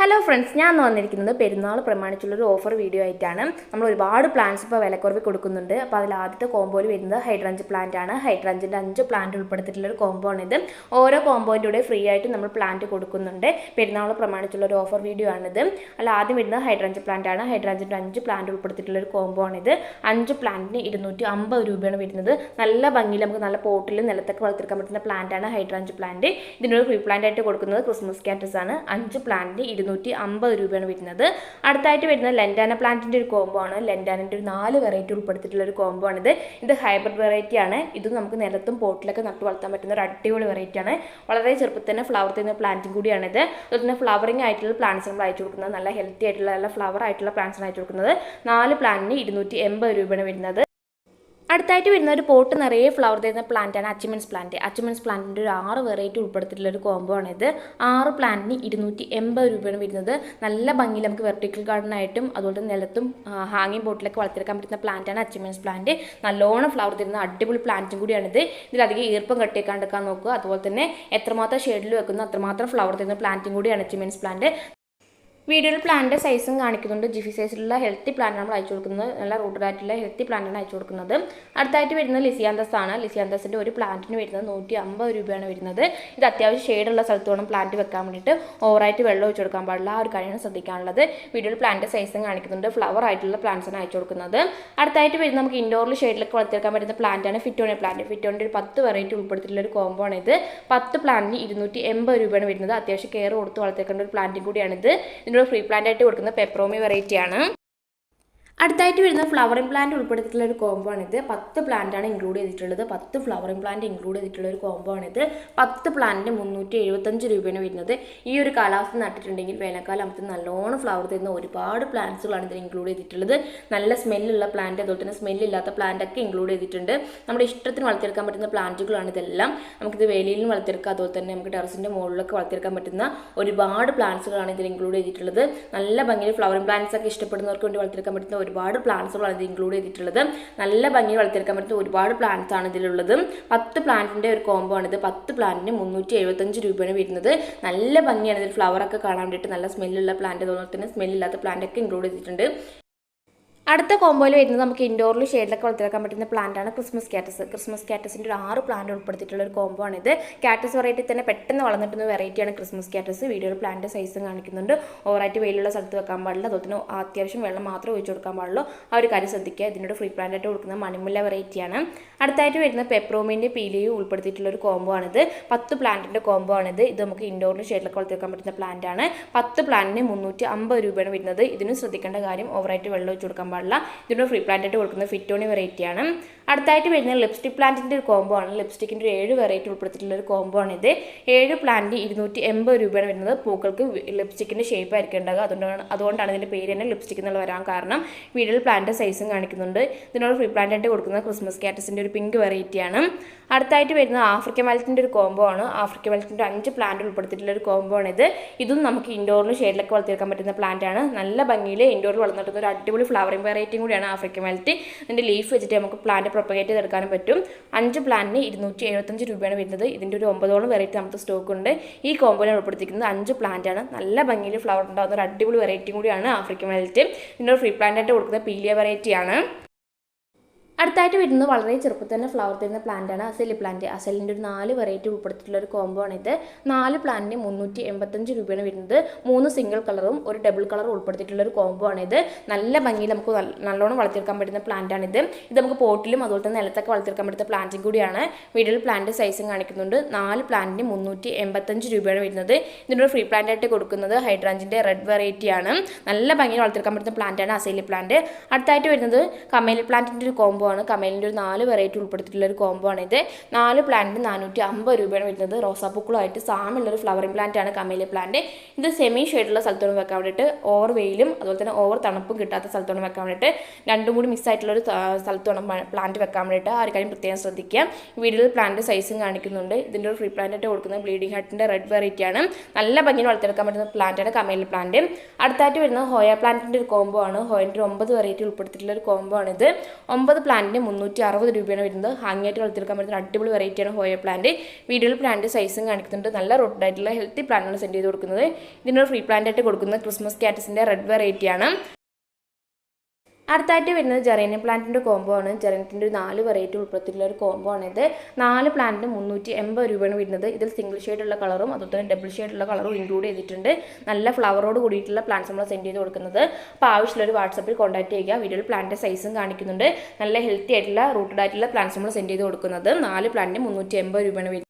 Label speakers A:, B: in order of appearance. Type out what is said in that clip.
A: Hello friends ഞാൻ വന്നിരിക്കുന്നത് പെരുന്നാൾ പ്രമാണിച്ചുള്ളൊരു ഓഫർ വീഡിയോ ആയിട്ടാണ്. നമ്മൾ ഒരുപാട് പ്ലാന്റ്സ് ഇപ്പോൾ വിലക്കുറവ് കൊടുക്കുന്നുണ്ട്. അപ്പോൾ അതിൽ ആദ്യത്തെ കോമ്പോയിൽ വരുന്നത് ഹൈഡ്രഞ്ച് പ്ലാന്റ് ആണ്. ഹൈഡ്രഞ്ചിന്റെ അഞ്ച് പ്ലാന്റ് ഉൾപ്പെടുത്തിയിട്ടുള്ള ഒരു കോമ്പോ ആണിത് ഓരോ കോമ്പോയിന്റെ കൂടെ ഫ്രീ ആയിട്ട് നമ്മൾ പ്ലാന്റ് കൊടുക്കുന്നുണ്ട്. പെരുന്നാൾ പ്രമാണിച്ചുള്ള ഒരു ഓഫർ വീഡിയോ ആണിത് അല്ല ആദ്യം വരുന്നത് ഹൈഡ്രഞ്ച് പ്ലാന്റ് ആണ്. ഹൈഡ്രഞ്ചിന്റെ അഞ്ച് പ്ലാന്റ് ഉൾപ്പെടുത്തിയിട്ടുള്ള ഒരു കോമ്പോ ആണിത് അഞ്ച് പ്ലാന്റിന് ഇരുന്നൂറ്റി അമ്പത് രൂപയാണ് വരുന്നത്. നല്ല ഭംഗിയിൽ നമുക്ക് നല്ല പോട്ടിൽ നിലത്തൊക്കെ വളർത്തിയെടുക്കാൻ പറ്റുന്ന പ്ലാന്റ് ആണ് ഹൈഡ്രഞ്ച് പ്ലാന്റ് ഇതിനൊരു ഫ്രീ പ്ലാന്റ് ആയിട്ട് കൊടുക്കുന്നത് ക്രിസ്മസ് കാറ്റസ് ആണ്. അഞ്ച് പ്ലാന്റിന് ഇരുന്നൂറ്റി അമ്പത് രൂപയാണ് വരുന്നത്. അടുത്തായിട്ട് വരുന്നത് ലെൻഡാന പ്ലാന്റിന്റെ ഒരു കോംബോ ആണ്. ലെൻഡാനിന്റെ ഒരു നാല് വെറൈറ്റി ഉൾപ്പെടുത്തിയിട്ടുള്ള ഒരു കോംബോ ആണിത്. ഇത് ഹൈബ്രിഡ് വെറൈറ്റി ആണ്. ഇത് നമുക്ക് നിലത്തും പോട്ടിലൊക്കെ നട്ടു വളർത്താൻ പറ്റുന്ന ഒരു അടിപൊളി വെറൈറ്റി ആണ്. വളരെ ചെറുപ്പത്തിൽ തന്നെ ഫ്ലവർ തരുന്ന പ്ലാന്റും കൂടിയാണിത്. അതുപോലെ തന്നെ ഫ്ലവറിംഗ് ആയിട്ടുള്ള പ്ലാന്റ്സ് നമ്മൾ അയച്ചു കൊടുക്കുന്നത്. നല്ല ഹെൽത്തി ആയിട്ടുള്ള നല്ല ഫ്ലവർ ആയിട്ടുള്ള പ്ലാന്റ്സ് അയച്ചു കൊടുക്കുന്നത്. നാല് പ്ലാന്റിന് ഇരുന്നൂറ്റി എൺപത് രൂപയാണ് വരുന്നത്. അടുത്തായിട്ട് വരുന്ന ഒരു പോട്ട് നിറയെ ഫ്ലവർ തരുന്ന പ്ലാന്റാണ് അച്ചിമൻസ് പ്ലാന്റ് അച്ചിമൻസ് പ്ലാന്റിന്റെ ഒരു ആറ് വെറൈറ്റി ഉൾപ്പെടുത്തിയിട്ടുള്ള ഒരു കോംബോ ആണിത് ആറ് പ്ലാന്റിന് ഇരുന്നൂറ്റി എൺപത് രൂപയാണ് വരുന്നത്. നല്ല ഭംഗിയിൽ നമുക്ക് വെർട്ടിക്കൽ ഗാർഡനായിട്ടും അതുപോലെ തന്നെ നിലത്തും ഹാങ്ങിങ് ബോട്ടിലൊക്കെ വളർത്തിയെടുക്കാൻ പറ്റുന്ന പ്ലാന്റാണ് അച്ചിമൻസ് പ്ലാന്റ് നല്ലോണം ഫ്ലവർ തരുന്ന അടിപൊളി പ്ലാന്റും കൂടിയാണിത് ഇതിലധികം ഈർപ്പം കെട്ടിയേക്കാണ്ടെക്കാൻ നോക്കുക. അതുപോലെ തന്നെ എത്രമാത്രം ഷെയ്ഡിൽ വെക്കുന്ന അത്രമാത്രം ഫ്ലവർ തരുന്ന പ്ലാന്റും കൂടിയാണ് അച്ചിമൻസ് പ്ലാന്റ് വീഡിയോയിൽ പ്ലാന്റ് സൈസും കാണിക്കുന്നുണ്ട്. ജിഫി സൈസിലുള്ള ഹെൽത്തി പ്ലാന്റ് നമ്മൾ അയച്ചു കൊടുക്കുന്നത്. നല്ല റൂട്ടഡ് ആയിട്ടുള്ള ഹെൽത്തി പ്ലാന്റാണ് അയച്ചു കൊടുക്കുന്നത്. അടുത്തായിട്ട് വരുന്നത് ലിസിയാന്തസ് ആണ്. ലിസിയാന്തസിന്റെ ഒരു പ്ലാന്റിന് വരുന്നത് നൂറ്റി അമ്പത് രൂപയാണ് വരുന്നത്. ഇത് അത്യാവശ്യം ഷെയ്ഡുള്ള സ്ഥലത്ത് വേണം പ്ലാന്റ് വെക്കാൻ വേണ്ടിയിട്ട് ഓവറായിട്ട് വെള്ളം ഒഴിച്ചു കൊടുക്കാൻ പാടില്ല ആ ഒരു കാര്യമാണ് ശ്രദ്ധിക്കാനുള്ളത്. വീഡിയോയിൽ പ്ലാന്റ് സൈസും കാണിക്കുന്നുണ്ട്. ഫ്ലവർ ആയിട്ടുള്ള പ്ലാന്റ്സാണ് അയച്ചു കൊടുക്കുന്നത്. അടുത്തായിട്ട് വരുന്നത് നമുക്ക് ഇൻഡോറിൽ ഷെയ്ഡിലൊക്കെ വളർത്തിയെടുക്കാൻ പറ്റുന്ന പ്ലാന്റാണ് ഫിറ്റോണി പ്ലാന്റ് ഫിറ്റോണിന്റെ ഒരു പത്ത് വെറൈറ്റി ഉൾപ്പെടുത്തിയിട്ടുള്ള ഒരു കോംബോ ആണ് ഇത്. പത്ത് പ്ലാന്റിന് ഇരുന്നൂറ്റി എൺപത് രൂപയാണ് വരുന്നത്. അത്യാവശ്യം കെയർ കൊടുത്ത് വളർത്തിയേക്കേണ്ട ഒരു പ്ലാന്റും കൂടിയാണിത് ഇതിന്റെ ഫ്രീ പ്ലാന്റ് ആയിട്ട് കൊടുക്കുന്ന പെപ്പറോമി വെറൈറ്റി ആണ് അടുത്തായിട്ട് വരുന്ന ഫ്ലവറിംഗ് പ്ലാന്റ് ഉൾപ്പെടുത്തിയിട്ടുള്ള ഒരു കോംബോ ആണിത്. പത്ത് ആണ് ഇൻക്ലൂഡ് ചെയ്തിട്ടുള്ളത്. പത്ത് ഫ്ലവറിംഗ് പ്ലാന്റ് ഇൻക്ലൂഡ് ചെയ്തിട്ടുള്ള ഒരു കോംബോ ആണിത്. പത്ത് പ്ലാന്റിന് മുന്നൂറ്റി എഴുപത്തഞ്ച് രൂപയാണ് വരുന്നത്. ഈ ഒരു കാലാവസ്ഥ നട്ടിട്ടുണ്ടെങ്കിൽ വേനൽക്കാലം ആകുമ്പോൾ നല്ലോണം ഫ്ലവർ തരുന്ന ഒരുപാട് പ്ലാന്റ്സുകളാണ് ഇതിൽ ഇൻക്ലൂഡ് ചെയ്തിട്ടുള്ളത്. നല്ല സ്മെല്ലുള്ള പ്ലാന്റ് അതുപോലെ തന്നെ സ്മെല്ലില്ലാത്ത പ്ലാന്റ് ഒക്കെ ഇൻക്ലൂഡ് ചെയ്തിട്ടുണ്ട്. നമ്മുടെ ഇഷ്ടത്തിന് വളർത്തിയെടുക്കാൻ പറ്റുന്ന പ്ലാന്റുകളാണ് ഇതെല്ലാം. നമുക്കിത് വേലിയിലും വളർത്തിയെടുക്കാം. അതുപോലെ തന്നെ നമുക്ക് ടെറസിന്റെ മുകളിലൊക്കെ വളർത്തിയെടുക്കാൻ പറ്റുന്ന ഒരുപാട് പ്ലാന്റ്സുകളാണ് ഇതിൽ ഇൻക്ലൂഡ് ചെയ്തിട്ടുള്ളത്. നല്ല ഭംഗിയിൽ ഫ്ലവറിംഗ് പ്ലാന്റ്സ് ഒക്കെ ഇഷ്ടപ്പെടുന്നവർക്ക് വേണ്ടി വളർത്തിയെടുക്കാൻ പറ്റുന്ന ഒരുപാട് പ്ലാന്റ്സുകളാണ് ഇത് ഇൻക്ലൂഡ് ചെയ്തിട്ടുള്ളത്. നല്ല ഭംഗി വളർത്തിയെടുക്കാൻ പറ്റുന്ന ഒരുപാട് പ്ലാന്റ്സ് ആണ് ഇതിലുള്ളത്. പത്ത് പ്ലാന്റിന്റെ ഒരു കോംബോ ആണിത് പത്ത് പ്ലാന്റിന് മുന്നൂറ്റി എഴുപത്തഞ്ച് രൂപയാണ് വരുന്നത്. നല്ല ഭംഗിയാണ് ഇതിൽ ഫ്ലവർ ഒക്കെ കാണാൻ വേണ്ടിയിട്ട് നല്ല സ്മെല്ലുള്ള പ്ലാന്റ് അതുപോലെ തന്നെ സ്മെല്ലില്ലാത്ത പ്ലാന്റ് ഒക്കെ ഇൻക്ലൂഡ് ചെയ്തിട്ടുണ്ട്. അടുത്ത കോമ്പോയിൽ വരുന്നത് നമുക്ക് ഇൻഡോറിൽ ഷെയ്ഡിലൊക്കെ വളർത്തിയെടുക്കാൻ പറ്റുന്ന പ്ലാന്റാണ് ക്രിസ്മസ് കാറ്റസ് ക്രിസ്മസ് കാറ്റസിന്റെ ഒരു ആറ് പ്ലാന്റ് ഉൾപ്പെടുത്തിയിട്ടുള്ള ഒരു കോമ്പോ ആണിത് കാറ്റസ് വെറൈറ്റി തന്നെ പെട്ടെന്ന് വളർന്നിട്ടുന്ന വെറൈറ്റിയാണ് ക്രിസ്മസ് കാറ്റസ് വീഡിയോയിൽ പ്ലാന്റ് സൈസും കാണിക്കുന്നുണ്ട്. ഓവറായിട്ട് വെയിലുള്ള സ്ഥലത്ത് വെക്കാൻ പാടില്ല. അതുപോലെ അത്യാവശ്യം വെള്ളം മാത്രം ഒഴിച്ചു കൊടുക്കാൻ പാടുള്ളൂ. ആ ഒരു കാര്യം ശ്രദ്ധിക്കുക. ഇതിനോട് ഫ്രീ പ്ലാന്റ് ആയിട്ട് കൊടുക്കുന്ന മണിമുല്ല വെറൈറ്റിയാണ് അടുത്തായിട്ട് വരുന്ന പെപ്രോമിന്റെ പീലിയും ഉൾപ്പെടുത്തിയിട്ടുള്ള ഒരു കോമ്പോ ആണിത് പത്ത് പ്ലാന്റിന്റെ കോമ്പോ ആണിത് ഇത്. നമുക്ക് ഇൻഡോറിൽ ഷെയ്ഡിലൊക്കെ വളർത്തിയെടുക്കാൻ പറ്റുന്ന പ്ലാന്റാണ് പത്ത് പ്ലാന്റിന് മുന്നൂറ്റി അമ്പത് രൂപയാണ് വരുന്നത്. ഇതിനും ശ്രദ്ധിക്കേണ്ട കാര്യം ഓവറായിട്ട് വെള്ളം ഒഴിച്ചു കൊടുക്കാൻ പാടില്ല ഇതിന്റെ ഫ്രീ പ്ലാന്റ് ആയിട്ട് കൊടുക്കുന്നത് ഫിറ്റോണി വെറൈറ്റിയാണ് അടുത്തായിട്ട് വരുന്നത് ലിപ്സ്റ്റിക് പ്ലാന്റിന്റെ ഒരു കോംബോ ആണ്. ലിപ്സ്റ്റിക്കിന്റെ ഒരു ഏഴ് വെറൈറ്റി ഉൾപ്പെടുത്തിയിട്ടുള്ള ഒരു കോംബോ ആണ് ഇത്. ഏഴ് പ്ലാന്റ് ഇരുന്നൂറ്റി എൺപത് രൂപയാണ് വരുന്നത്. പൂക്കൾക്ക് ലിപ്സ്റ്റിക്കിന്റെ ഷേപ്പ് ആയിരിക്കും ഉണ്ടാകുക അതുകൊണ്ടാണ് അതുകൊണ്ടാണ് ഇതിന്റെ പേര് തന്നെ ലിപ്സ്റ്റിക് എന്നുള്ള വരാൻ കാരണം. വീഡിയോയിൽ പ്ലാന്റ് സൈസും കാണിക്കുന്നുണ്ട്. ഇതിനോട് ഫ്രീ പ്ലാന്റ് ആയിട്ട് കൊടുക്കുന്ന ക്രിസ്മസ് കാറ്റസിന്റെ ഒരു പിങ്ക് വെറൈറ്റിയാണ് അടുത്തായിട്ട് വരുന്നത് ആഫ്രിക്കൻ വെൽറ്റിന്റെ ഒരു കോംബോ ആണ്. ആഫ്രിക്കൻ വെൽറ്റിന്റെ അഞ്ച് പ്ലാന്റ് ഉൾപ്പെടുത്തിയിട്ടുള്ള ഒരു കോംബോ ആണ് ഇത്. ഇതും നമുക്ക് ഇൻഡോറിലും ഷെയ്ഡിലൊക്കെ വളർത്തിയെടുക്കാൻ പറ്റുന്ന പ്ലാന്റ് ആണ്. നല്ല ഭംഗിയിൽ ഇൻഡോറിൽ വളർന്നിട്ടുന്ന ഒരു അടിപൊളി ഫ്ലവറിംഗ് വെറൈറ്റിയും കൂടിയാണ് ആഫ്രിക്കൻ വെൽറ്റ് ഇതിന്റെ ലീഫ് വെച്ചിട്ട് നമുക്ക് പ്ലാന്റ് പ്രൊപ്പഗേറ്റ് ചെയ്തെടുക്കാനും പറ്റും. അഞ്ച് പ്ലാന്റിന് ഇരുന്നൂറ്റി എഴുപത്തഞ്ച് രൂപയാണ് വരുന്നത്. ഇതിന്റെ ഒരു ഒമ്പതോളം വെറൈറ്റി നമുക്ക് സ്റ്റോക്ക് ഉണ്ട്. ഈ കോമ്പോയിൽ ഉൾപ്പെടുത്തിയിരിക്കുന്നത്. അഞ്ച് പ്ലാന്റ് ആണ്. നല്ല ഭംഗിയിൽ ഫ്ലവർ ഉണ്ടാകുന്ന ഒരു അടിപൊളി വെറൈറ്റി കൂടിയാണ് ആഫ്രിക്കൻ വെൽറ്റ് ഇതിന്റെ ഫ്രീ പ്ലാന്റ് ആയിട്ട് കൊടുക്കുന്ന പീലിയ വെറൈറ്റിയാണ് അടുത്തായിട്ട് വരുന്നത് വളരെ ചെറുപ്പത്തിൽ തന്നെ ഫ്ലവർ തരുന്ന പ്ലാന്റ് ആണ് അസലി പ്ലാന്റ് അസലിന്റെ ഒരു നാല് വെറൈറ്റി ഉൾപ്പെടുത്തിയിട്ടുള്ള ഒരു കോംബോ ആണിത് നാല് പ്ലാന്റിന് മുന്നൂറ്റി എൺപത്തഞ്ച് രൂപയാണ് വരുന്നത്. മൂന്ന് സിംഗിൾ കളറും ഒരു ഡബിൾ കളറും ഉൾപ്പെടുത്തിയിട്ടുള്ള ഒരു കോംബോ ആണിത് നല്ല ഭംഗിയിൽ നമുക്ക് നല്ലോണം വളർത്തിയെടുക്കാൻ പറ്റുന്ന പ്ലാന്റ് ആണ് ഇത്. നമുക്ക് പോട്ടിലും അതുപോലെ തന്നെ നിലത്തൊക്കെ വളർത്തിയെടുക്കാൻ പറ്റുന്ന പ്ലാന്റും കൂടിയാണ്. വീഡിയോയിൽ പ്ലാന്റ് സൈസും കാണിക്കുന്നുണ്ട്. നാല് പ്ലാന്റിന് മുന്നൂറ്റി എൺപത്തഞ്ച് രൂപയാണ് വരുന്നത്. ഇതിനൊരു ഫ്രീ പ്ലാന്റ് ആയിട്ട് കൊടുക്കുന്നത് ഹൈഡ്രാഞ്ചിന്റെ റെഡ് വെറൈറ്റി ആണ്. നല്ല ഭംഗിയിൽ വളർത്തിയെടുക്കാൻ പറ്റുന്ന പ്ലാന്റ് ആണ് അസേലി പ്ലാന്റ് അടുത്തായിട്ട് വരുന്നത് കമേലി പ്ലാന്റിന്റെ ഒരു കോംബോ ആണ് ഒരു നാല് വെറൈറ്റി ഉൾപ്പെടുത്തിയിട്ടുള്ള ഒരു കോംബോ ആണ് ഇത്. നാല് പ്ലാന്റിന് നാനൂറ്റി അമ്പത് രൂപയാണ് വരുന്നത്. റോസാപ്പൂക്കളുമായിട്ട് സാമുള്ള ഒരു ഫ്ലവറിംഗ് പ്ലാന്റ് ആണ് കമേലി പ്ലാന്റ് ഇത് സെമി ഷെയ്ഡുള്ള സ്ഥലത്തോട് വെക്കാൻ വേണ്ടിയിട്ട് ഓവർ വെയിലും അതുപോലെ തന്നെ ഓവർ തണുപ്പും കിട്ടാത്ത സ്ഥലത്തോട് വെക്കാൻ വേണ്ടിയിട്ട് രണ്ടും കൂടി മിക്സ് ആയിട്ടുള്ള ഒരു സ്ഥലത്തോട് പ്ലാന്റ് വെക്കാൻ വേണ്ടിയിട്ട് ആ ഒരു കാര്യം പ്രത്യേകം ശ്രദ്ധിക്കുക. വീഡിയോയിൽ പ്ലാന്റ് സൈസും കാണിക്കുന്നുണ്ട്. ഇതിന്റെ ഒരു ഫ്രീ പ്ലാന്റ് ആയിട്ട് കൊടുക്കുന്ന ബ്ലീഡിംഗ് ഹട്ടിന്റെ റെഡ് വെറൈറ്റി ആണ്. നല്ല ഭംഗിയിൽ വളർത്തിയെടുക്കാൻ പറ്റുന്ന പ്ലാന്റാണ് കമേലി പ്ലാന്റ് അടുത്തായിട്ട് വരുന്നത് ഹോയ പ്ലാന്റിന്റെ ഒരു കോംബോ ആണ് ഹോയന്റെ ഒമ്പത് വെറൈറ്റി ഉൾപ്പെടുത്തിയിട്ടുള്ള ഒരു കോംബോ ആണ് ഇത്. ഒമ്പത് പ്ലാന്റ് പ്ലാന്റിന് മുന്നൂറ്റി അറുപത് രൂപയാണ് വരുന്നത്. ഹാങ്ങിയായിട്ട് വളർത്തിയെടുക്കാൻ പറ്റുന്ന അടിപൊളി വെറൈറ്റിയാണ് ഹോയ പ്ലാന്റ് വീഡിയോയിൽ പ്ലാന്റ് സൈസും കാണിക്കുന്നുണ്ട്. നല്ല റോട്ടായിട്ടുള്ള ഹെൽത്തി പ്ലാന്റാണ് സെൻഡ് ചെയ്ത് കൊടുക്കുന്നത്. ഇതിനൊരു ഫ്രീ പ്ലാന്റ് ആയിട്ട് കൊടുക്കുന്നത് ക്രിസ്മസ് കാറ്റസിന്റെ റെഡ് വെറൈറ്റിയാണ് അടുത്തായിട്ട് വരുന്നത് ജെറേനിയം പ്ലാന്റിന്റെ കോംബോ ആണ്. ജെറേനിയത്തിന്റെ ഒരു നാല് വെറൈറ്റി ഉൾപ്പെടുത്തിയിട്ടുള്ള ഒരു കോംബോ ആണിത് നാല് പ്ലാന്റിന് മുന്നൂറ്റി എൺപത് രൂപയാണ് വരുന്നത്. ഇതിൽ സിംഗിൾ ഷെയ്ഡുള്ള കളറും അതുപോലെ തന്നെ ഡബിൾ ഷെയ്ഡുള്ള കളറും ഇൻക്ലൂഡ് ചെയ്തിട്ടുണ്ട്. നല്ല ഫ്ലവറോട് കൂടിയിട്ടുള്ള പ്ലാന്റ്സ് നമ്മൾ സെൻഡ് ചെയ്ത് കൊടുക്കുന്നത്. അപ്പോൾ ആവശ്യമുള്ള ഒരു വാട്സപ്പിൽ കോൺടാക്ട് ചെയ്യുക. വീഡിയോയിൽ പ്ലാന്റിന്റെ സൈസും കാണിക്കുന്നുണ്ട്. നല്ല ഹെൽത്തി ആയിട്ടുള്ള റൂട്ടഡ് ആയിട്ടുള്ള പ്ലാന്റ്സ് നമ്മൾ സെൻഡ് ചെയ്ത് കൊടുക്കുന്നത്. നാല് പ്ലാന്റിന് മുന്നൂറ്റി എൺപത് രൂപയാണ് വരുന്നത്.